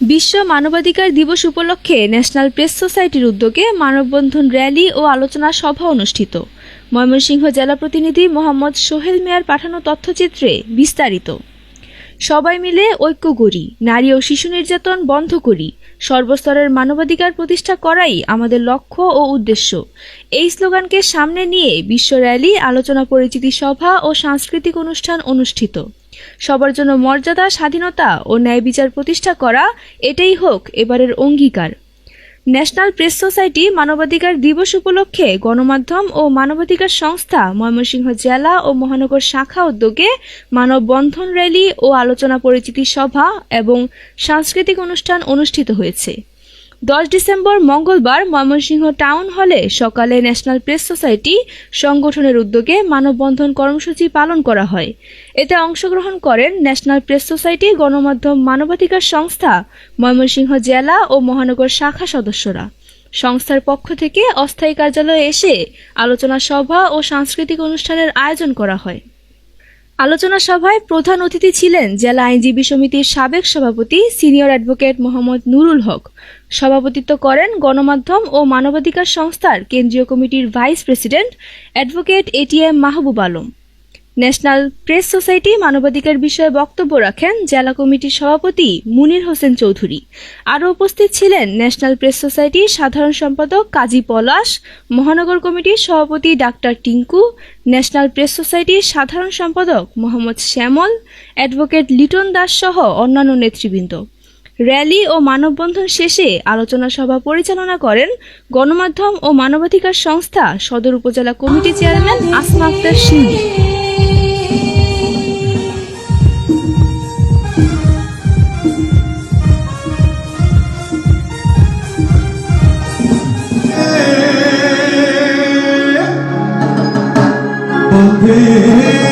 বিশ্ব মানবাধিকার দিবস উপলক্ষে ন্যাশনাল প্রেস সোসাইটির উদ্যোগে মানববন্ধন র্যালি ও আলোচনা সভা অনুষ্ঠিত। ময়মনসিংহ জেলা প্রতিনিধি মোহাম্মদ সোহেল মিয়ার পাঠানো তথ্যচিত্রে বিস্তারিত। সবাই মিলে ঐক্য করি, নারী ও শিশু নির্যাতন বন্ধ করি, সর্বস্তরের মানবাধিকার প্রতিষ্ঠা করাই আমাদের লক্ষ্য ও উদ্দেশ্য। এই স্লোগানকে সামনে নিয়ে বিশ্ব র্যালি, আলোচনা পরিচিতি সভা ও সাংস্কৃতিক অনুষ্ঠান অনুষ্ঠিত। সবার জন্য মর্যাদা, স্বাধীনতা ও ন্যায় বিচার প্রতিষ্ঠা করা এটাই হোক এবারের অঙ্গীকার। ন্যাশনাল প্রেস সোসাইটি মানবাধিকার দিবস উপলক্ষে গণমাধ্যম ও মানবাধিকার সংস্থা ময়মনসিংহ জেলা ও মহানগর শাখা উদ্যোগে মানববন্ধন র্যালি ও আলোচনা পরিচিতি সভা এবং সাংস্কৃতিক অনুষ্ঠান অনুষ্ঠিত হয়েছে। দশ ডিসেম্বর মঙ্গলবার ময়মনসিংহ টাউন হলে সকালে ন্যাশনাল প্রেস সোসাইটি সংগঠনের উদ্যোগে মানববন্ধন কর্মসূচি পালন করা হয়। এতে অংশগ্রহণ করেন ন্যাশনাল প্রেস সোসাইটি গণমাধ্যম মানবাধিকার সংস্থা, ময়মনসিংহ জেলা ও মহানগর শাখা সদস্যরা। সংস্থার পক্ষ থেকে অস্থায়ী কার্যালয়ে এসে আলোচনা সভা ও সাংস্কৃতিক অনুষ্ঠানের আয়োজন করা হয়। আলোচনা সভায় প্রধান অতিথি ছিলেন জেলা আইনজীবী সমিতির সাবেক সভাপতি সিনিয়র অ্যাডভোকেট মোহাম্মদ নুরুল হক। সভাপতিত্ব করেন গণমাধ্যম ও মানবাধিকার সংস্থার কেন্দ্রীয় কমিটির vice president advocate ATM Mahbub Alam. National press society মানবাধিকার বিষয়ে বক্তব্য রাখেন জেলা কমিটির সভাপতি মুনির হোসেন চৌধুরী। আরও উপস্থিত ছিলেন ন্যাশনাল প্রেস সোসাইটির সাধারণ সম্পাদক কাজী পলাশ, মহানগর কমিটির সভাপতি ডাক্তার টিঙ্কু, ন্যাশনাল প্রেস সোসাইটির সাধারণ সম্পাদক মোহাম্মদ শ্যামল, অ্যাডভোকেট লিটন দাস সহ অন্যান্য নেতৃবৃন্দ। র্যালি ও মানববন্ধন শেষে আলোচনা সভা পরিচালনা করেন গণমাধ্যম ও মানবাধিকার সংস্থা সদর উপজেলা committee chairman Asma Akter Hey, hey.